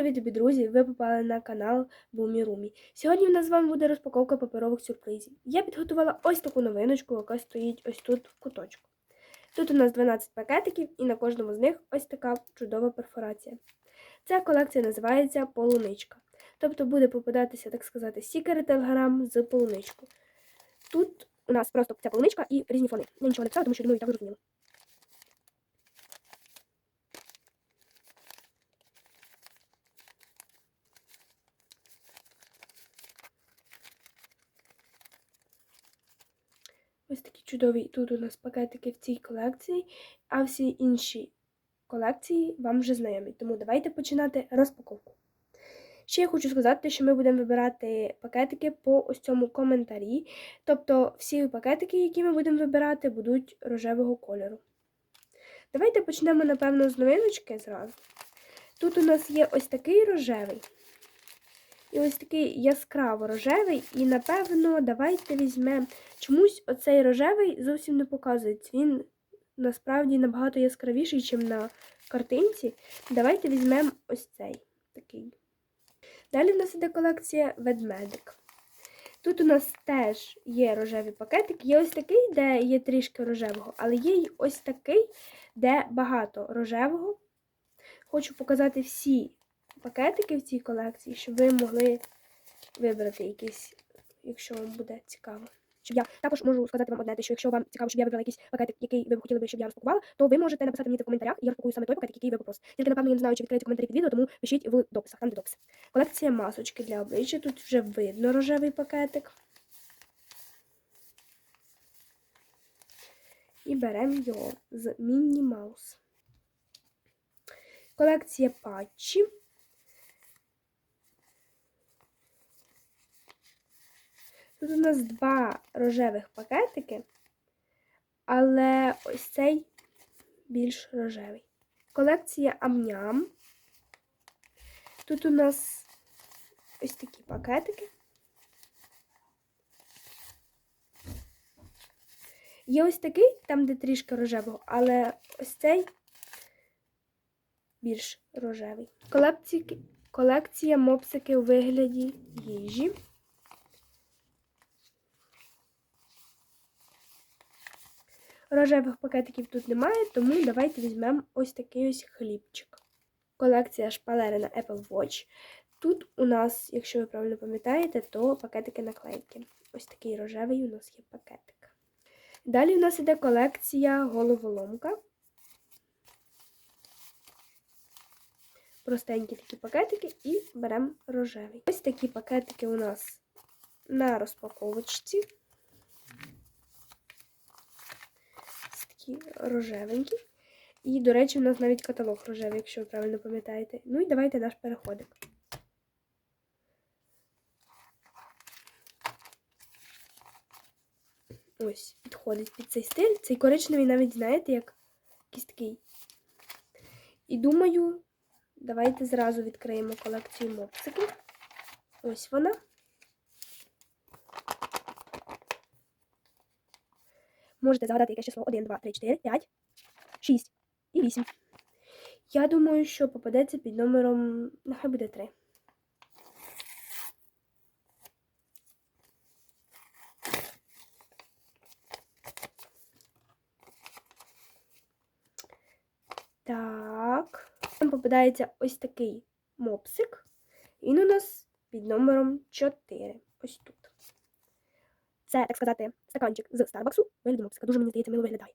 привіт, любі друзі! Ви попали на канал Бумі Румі. Сьогодні в нас з вами буде розпаковка паперових сюрпризів. Я підготувала ось таку новиночку, яка стоїть ось тут в куточку. Тут у нас 12 пакетиків, і на кожному з них ось така чудова перфорація. Ця колекція називається полуничка. Тобто буде попадатися, так сказати, стікери телеграм з полуничкою. Тут у нас просто ця полуничка і різні фони. Я нічого не писала, тому що думаю, і так зрозуміло. Ось такі чудові тут у нас пакетики в цій колекції, а всі інші колекції вам вже знайомі. Тому давайте починати розпаковку. Ще я хочу сказати, що ми будемо вибирати пакетики по ось цьому коментарі. Тобто всі пакетики, які ми будемо вибирати, будуть рожевого кольору. Давайте почнемо, напевно, з новиночки зразу. Тут у нас є ось такий рожевий. І ось такий яскраво рожевий. І, напевно, давайте візьмемо. Чомусь оцей рожевий зовсім не показується. Він насправді набагато яскравіший, ніж на картинці. Давайте візьмемо ось цей такий. Далі в нас іде колекція ведмедик. Тут у нас теж є рожевий пакетик. Є ось такий, де є трішки рожевого, але є й ось такий, де багато рожевого. Хочу показати всі пакетики в цій колекції, щоб ви могли вибрати якийсь, якщо вам буде цікаво. Я також можу сказати вам одне, що якщо вам цікаво, щоб я вибрала якийсь пакетик, який ви б хотіли щоб я розпакувала, то ви можете написати мені це в коментарях, і я розпакую саме той пакетик, який ви попросите. Тільки, напевно, я не знаю, чи відкриється коментарі під відео, тому пишіть в дописах, там де дописи. Колекція масочки для обличчя. Тут вже видно рожевий пакетик. І беремо його з Мінні Маус. Колекція патчі. Тут у нас два рожевих пакетики, але ось цей більш рожевий. Колекція амням. Тут у нас ось такі пакетики. Є ось такий, там, де трішки рожевого, але ось цей більш рожевий. Колекція, колекція мопсики у вигляді їжі. Рожевих пакетиків тут немає, тому давайте візьмемо ось такий ось хлібчик. Колекція шпалери на Apple Watch. Тут у нас, якщо ви правильно пам'ятаєте, то пакетики наклейки. Ось такий рожевий у нас є пакетик. Далі у нас іде колекція головоломка. Простенькі такі пакетики і беремо рожевий. Ось такі пакетики у нас на розпаковочці. Такі рожевенькі. І, до речі, у нас навіть каталог рожевий, якщо ви правильно пам'ятаєте. Ну і давайте наш переходик. Ось, підходить під цей стиль. Цей коричневий навіть, знаєте, як якийсь такий. І думаю, давайте зразу відкриємо колекцію мопсиків. Ось вона. Можете загадати яке число 1, 2, 3, 4, 5, 6 і 8. Я думаю, що попадеться під номером, нехай буде 3. Так, там попадається ось такий мопсик. Він у нас під номером 4. Ось тут. Це, так сказати, стаканчик з Старбаксу. Вигляді мопсика. Дуже мені здається, мило виглядає.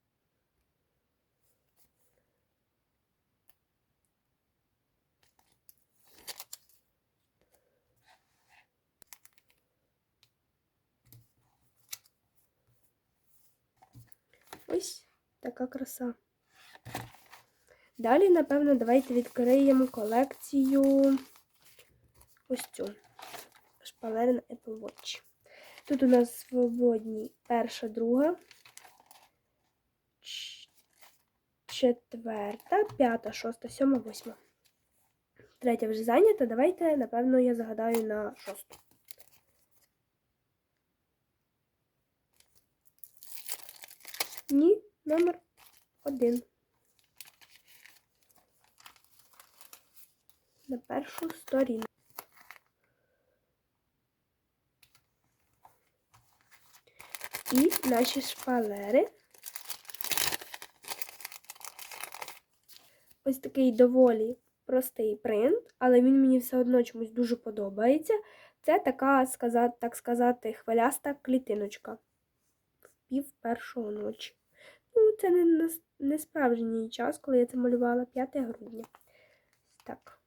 Ось така краса. Далі, напевно, давайте відкриємо колекцію ось цю шпалери на Apple Watch. Тут у нас свободні перша, друга, четверта, п'ята, шоста, сьома, восьма. Третя вже зайнята. Давайте, напевно, я загадаю на шосту. Ні, номер один. на першу сторінку. І наші шпалери. Ось такий доволі простий принт, але він мені все одно чомусь дуже подобається. Це така, так сказати, хвиляста клітиночка в пів першого ночі. Ну, це не, не справжній час, коли я це малювала 5 грудня. Так.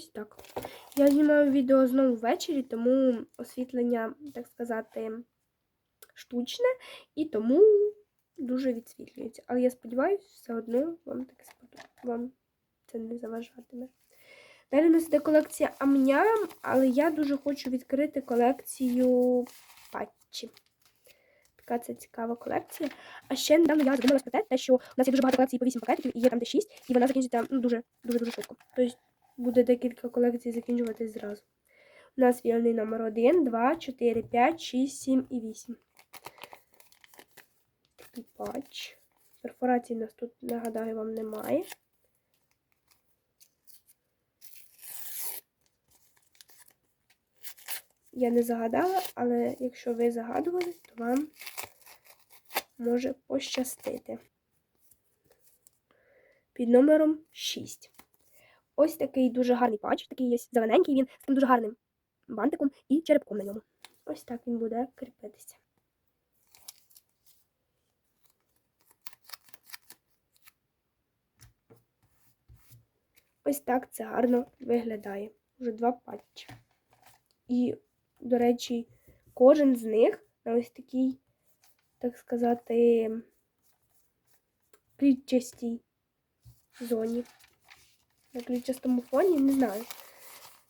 Ось так. Я знімаю відео знову ввечері, тому освітлення, так сказати, штучне, і тому дуже відсвітлюється. Але я сподіваюся, все одно вам таке. Вам це не заважатиме. Далі у нас іде колекція амням, але я дуже хочу відкрити колекцію патчі. Така це цікава колекція. А ще недавно я задумалась про те, що у нас є дуже багато колекцій по 8 пакетиків, і є там де 6, і вона закінчиться ну, дуже дуже дуже швидко. Тобто буде декілька колекцій закінчуватись зразу. У нас вільний номер 1, 2, 4, 5, 6, 7 і 8. Такий патч. Перфорацій у нас тут, нагадаю, вам немає. Я не загадала, але якщо ви загадували, то вам може пощастити. Під номером 6. Ось такий дуже гарний патч, такий є зелененький він з таким дуже гарним бантиком і черепком на ньому. Ось так він буде кріпитися. Ось так це гарно виглядає. Вже два патчі. І, до речі, кожен з них на ось такій, так сказати, клітчастій зоні. На ключастому фоні, не знаю.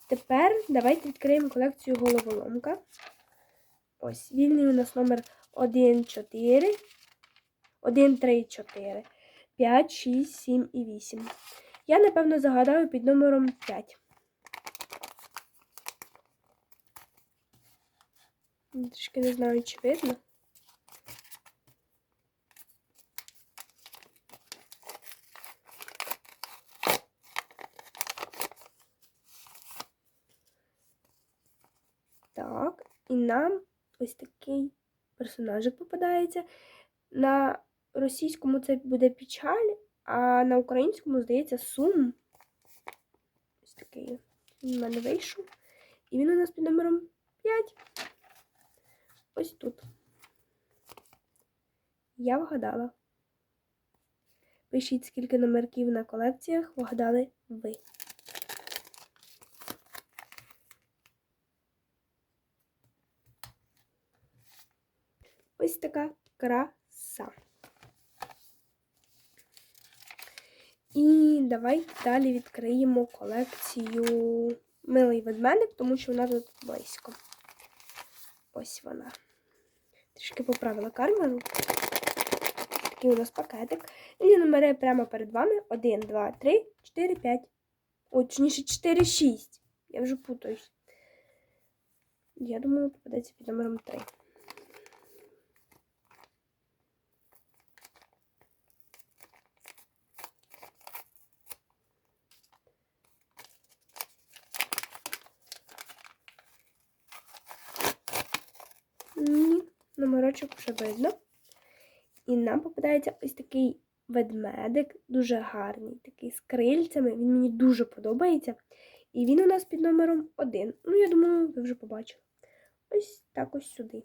Тепер давайте відкриємо колекцію головоломка. Ось, вільний у нас номер 1, 4, 1, 3, 4, 5, 6, 7 і 8. Я, напевно, загадаю під номером 5. Трішки не знаю, чи видно. Так, і нам ось такий персонажик попадається. На російському це буде печаль, а на українському, здається, сум. Ось такий він в мене вийшов. І він у нас під номером 5. Ось тут. Я вгадала. Пишіть, скільки номерків на колекціях вгадали ви. Ось така краса. І давай далі відкриємо колекцію Милий ведмедик, тому що вона тут близько. Ось вона. Трішки поправила камеру. Такий у нас пакетик. І номери прямо перед вами. 1, 2, 3, 4, 5. О, точніше 4, 6. Я вже путаюсь. Я думаю, попадеться під номером 3. Ні, номерочок вже видно. І нам попадається ось такий ведмедик, дуже гарний, такий з крильцями. Він мені дуже подобається. І він у нас під номером 1. Ну, я думаю, ви вже побачили. Ось так ось сюди.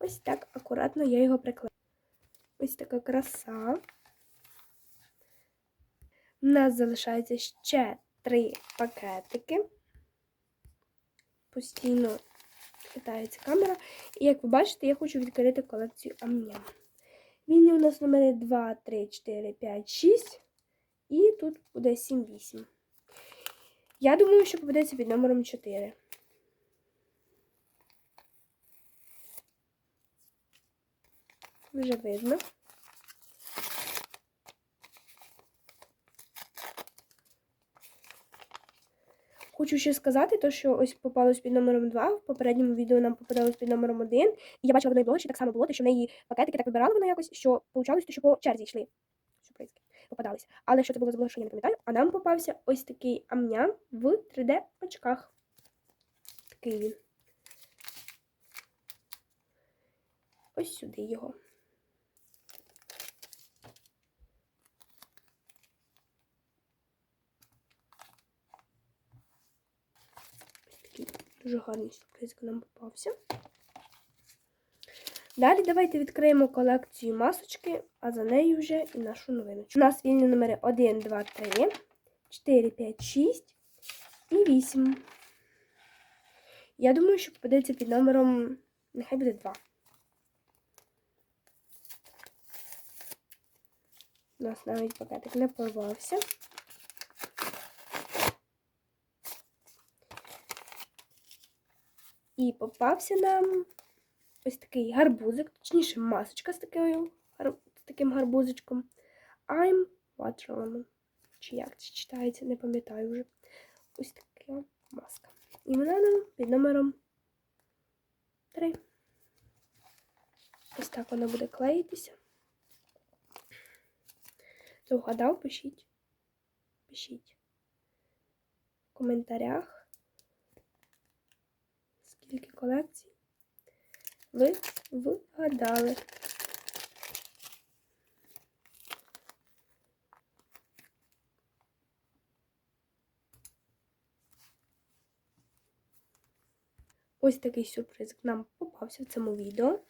Ось так акуратно я його приклею. Ось така краса. У нас залишається ще три пакетики. Постійно хитається камера. І як ви бачите, я хочу відкрити колекцію амням. Він у нас номери 2, 3, 4, 5, 6. І тут буде 7, 8. Я думаю, що попадеться під номером 4. вже видно. Хочу ще сказати, то, що ось попалось під номером 2, в попередньому відео нам попадалось під номером 1. І я бачила в одної блогерші так само було, те, що в неї пакетики так вибирали вона якось, що получалось, що по черзі йшли. Сюрпризки попадались. Але що це було за блогерша, я не пам'ятаю. А нам попався ось такий амням в 3D очках. Такий він. Ось сюди його. Ось такий дуже гарний сюрприз нам попався. Далі давайте відкриємо колекцію масочки, а за нею вже і нашу новиночку. У нас вільні номери 1, 2, 3, 4, 5, 6 і 8. Я думаю, що попадеться під номером, нехай буде 2. У нас навіть пакетик не порвався. І попався нам ось такий гарбузик, точніше, масочка з, такою, з таким гарбузичком. I'm watermelon. Чи як це читається, не пам'ятаю вже. Ось така маска. І вона нам під номером 3. Ось так вона буде клеїтися. Хто вгадав, пишіть. Пишіть в коментарях, скільки колекцій ви вгадали. Ось такий сюрприз нам попався в цьому відео.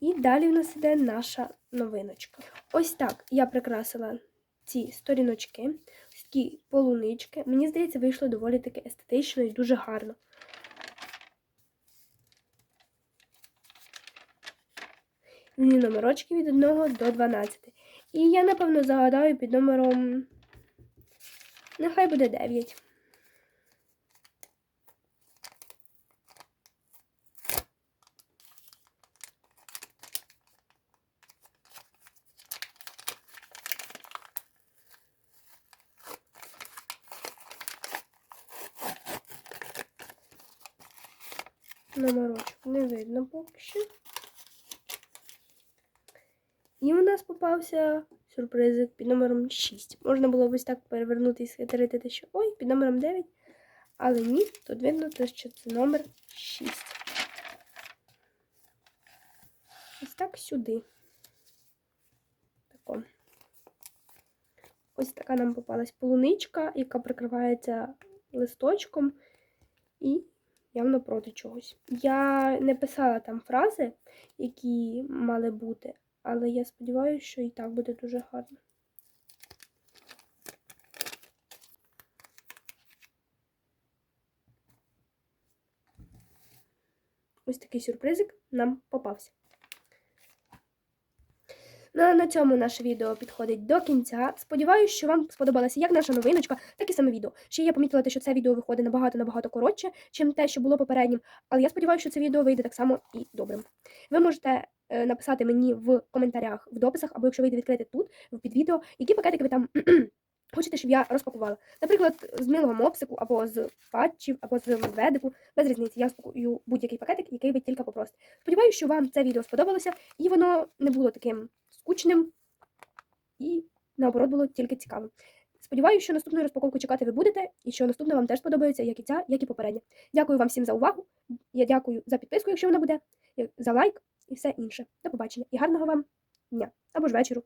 І далі в нас іде наша новиночка. Ось так я прикрасила ці сторіночки, такі полунички. Мені здається, вийшло доволі таки естетично і дуже гарно. Номерочки від 1 до 12. І я, напевно, загадаю під номером. Нехай буде 9. Номерочок не видно поки що. І у нас попався сюрпризик під номером 6. Можна було ось так перевернути і схитрити, що ой, під номером 9. Але ні, тут видно, що це номер 6. Ось так сюди. Тако. Ось така нам попалась полуничка, яка прикривається листочком і явно проти чогось. Я не писала там фрази, які мали бути, але я сподіваюся, що і так буде дуже гарно. Ось такий сюрпризик нам попався. Ну, а на цьому наше відео підходить до кінця. Сподіваюсь, що вам сподобалася як наша новиночка, так і саме відео. Ще я помітила, те, що це відео виходить набагато-набагато коротше, чим те, що було попереднім. Але я сподіваюся, що це відео вийде так само і добрим. Ви можете е, написати мені в коментарях, в дописах, або якщо вийде відкрити тут, під відео, які пакетики ви там хочете, щоб я розпакувала. Наприклад, з милого мопсику, або з патчів, або з медведику. Без різниці, я спакую будь-який пакетик, який ви тільки попросите. Сподіваюся, що вам це відео сподобалося, і воно не було таким скучним і наоборот було тільки цікавим. Сподіваюся, що наступну розпаковку чекати ви будете, і що наступна вам теж сподобається, як і ця, як і попередня. Дякую вам всім за увагу. Я дякую за підписку, якщо вона буде, за лайк і все інше. До побачення і гарного вам дня або ж вечору.